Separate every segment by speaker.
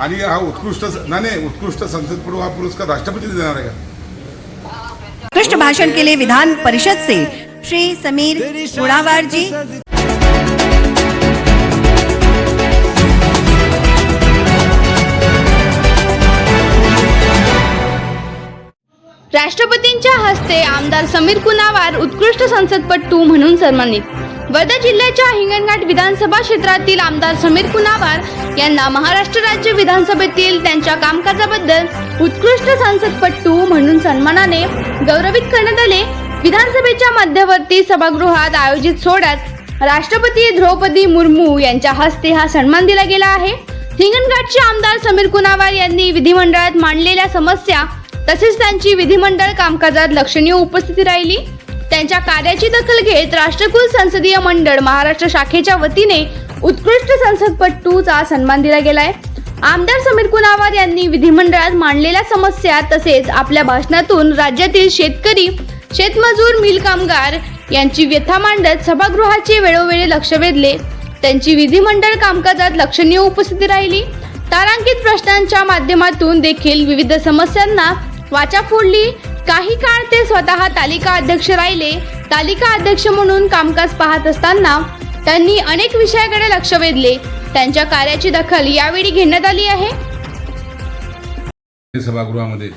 Speaker 1: आणि हा उत्कृष्ट नाही नाही उत्कृष्ट संसदपटू हा पुरस्कार राष्ट्रपतीने देणार आहे का?
Speaker 2: उत्कृष्ट भाषण केले विधान परिषदचे श्री समीर गुणावार जी
Speaker 3: राष्ट्रपतींच्या हस्ते आमदार समीर कुनावार उत्कृष्ट संसदपटू म्हणून सन्मानित वर्धा जिल्ह्याच्या हिंगणघाट विधानसभा क्षेत्रातील आमदार समीर कुनावार यांना महाराष्ट्र राज्य विधानसभेतील त्यांच्या कामकाजाबद्दल उत्कृष्ट संसदपटू म्हणून सन्मानाने गौरवित करण्यात आले. विधानसभेच्या मध्यवर्ती सभागृहात आयोजित सोहळ्यात राष्ट्रपती द्रौपदी मुर्मू यांच्या हस्ते हा सन्मान दिला गेला आहे. हिंगणघाटचे आमदार समीर कुनावार यांनी विधिमंडळात मांडलेल्या समस्या तसेच त्यांची विधिमंडळ कामकाजात लक्षणीय उपस्थिती राहिली. त्यांच्या कार्याची दखल घेत राष्ट्रकुल संसदीय मंडळ महाराष्ट्र शाखेच्या वतीने उत्कृष्ट संसदपटूचा सन्मान दिला गेलाय. आमदार समीर कुनावार यांनी विधिमंडळात मांडलेल्या समस्या तसेच आपल्या भाषणातून राज्यातील शेतकरी शेतमजूर मिल कामगार यांची व्यथा मांडत सभागृहाचे वेळोवेळी लक्ष वेधले. त्यांची विधिमंडळ कामकाजात लक्षणीय उपस्थिती राहिली. तारांकित प्रश्नांच्या माध्यमातून देखील विविध समस्यांना वाचा फोडली. काही काळ ते स्वतः तालिका अध्यक्ष राहिले. तालिका अध्यक्ष म्हणून कामकाज पाहत असताना त्यांनी अनेक विषयाकडे लक्ष वेधले. त्यांच्या कार्याची दखल यावेळी घेण्यात आली आहे.
Speaker 1: सभागृहामध्ये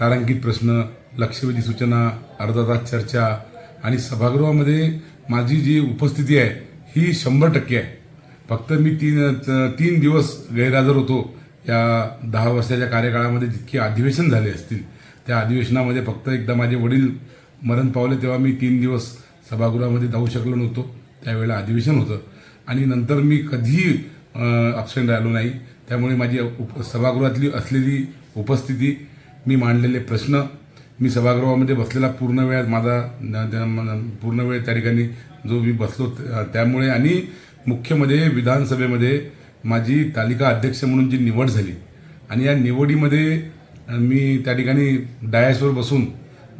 Speaker 1: तारांकित प्रश्न लक्षवेधी सूचना अर्धा तास चर्चा आणि सभागृहामध्ये माझी जी उपस्थिती आहे ही शंभर टक्के आहे. फक्त मी तीन तीन दिवस गैरहजर होतो. या दहा वर्षाच्या कार्यकाळामध्ये जितके अधिवेशन झाले असतील त्या अधिवेशनामध्ये फक्त एकदा माझे वडील मरण पावले तेव्हा मी तीन दिवस सभागृहामध्ये जाऊ शकलो नव्हतो. त्यावेळेला अधिवेशन होतं. आणि नंतर मी कधीही अबसेंट राहिलो नाही. त्यामुळे माझी उप सभागृहातली असलेली उपस्थिती मी मांडलेले प्रश्न मी सभागृहामध्ये बसलेला पूर्ण वेळ माझा पूर्ण वेळ त्या ठिकाणी जो मी बसलो त्यामुळे आणि मुख्यमध्ये विधानसभेमध्ये माझी तालिका अध्यक्ष म्हणून जी निवड झाली आणि या निवडीमध्ये मी त्या ठिकाणी डायसवर बसून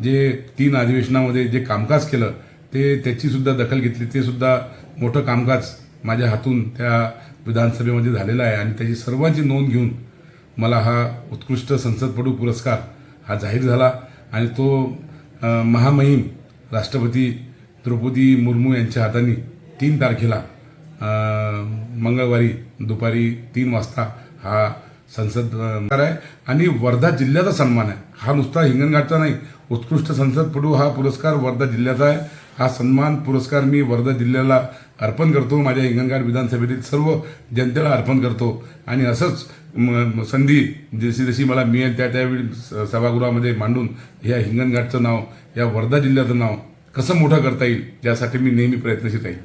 Speaker 1: जे तीन अधिवेशनामध्ये जे कामकाज केलं ते त्याचीसुद्धा दखल घेतली. ते सुद्धा मोठं कामकाज माझ्या हातून त्या विधानसभेमध्ये झालेलं आहे आणि त्याची सर्वांची नोंद घेऊन मला हा उत्कृष्ट संसदपटू पुरस्कार हा जाहीर झाला आणि तो महामहिम राष्ट्रपती द्रौपदी मुर्मू यांच्या हाताने तीन तारखेला मंगळवारी दुपारी तीन वाजता हा संसद आहे. आणि वर्धा जिल्ह्याचा सन्मान आहे. हा नुसता हिंगणघाटचा नाही. उत्कृष्ट संसदपटू हा पुरस्कार वर्धा जिल्ह्याचा आहे. हा सन्मान पुरस्कार मी वर्धा जिल्ह्याला अर्पण करतो. माझ्या हिंगणघाट विधानसभेतील सर्व जनतेला अर्पण करतो. आणि असंच म- संधी जशी जशी मला मिळेल त्या त्यावेळी स- सभागृहामध्ये मांडून ह्या हिंगणघाटचं नाव या वर्धा जिल्ह्याचं नाव कसं मोठं करता येईल यासाठी मी नेहमी प्रयत्नशील राहील.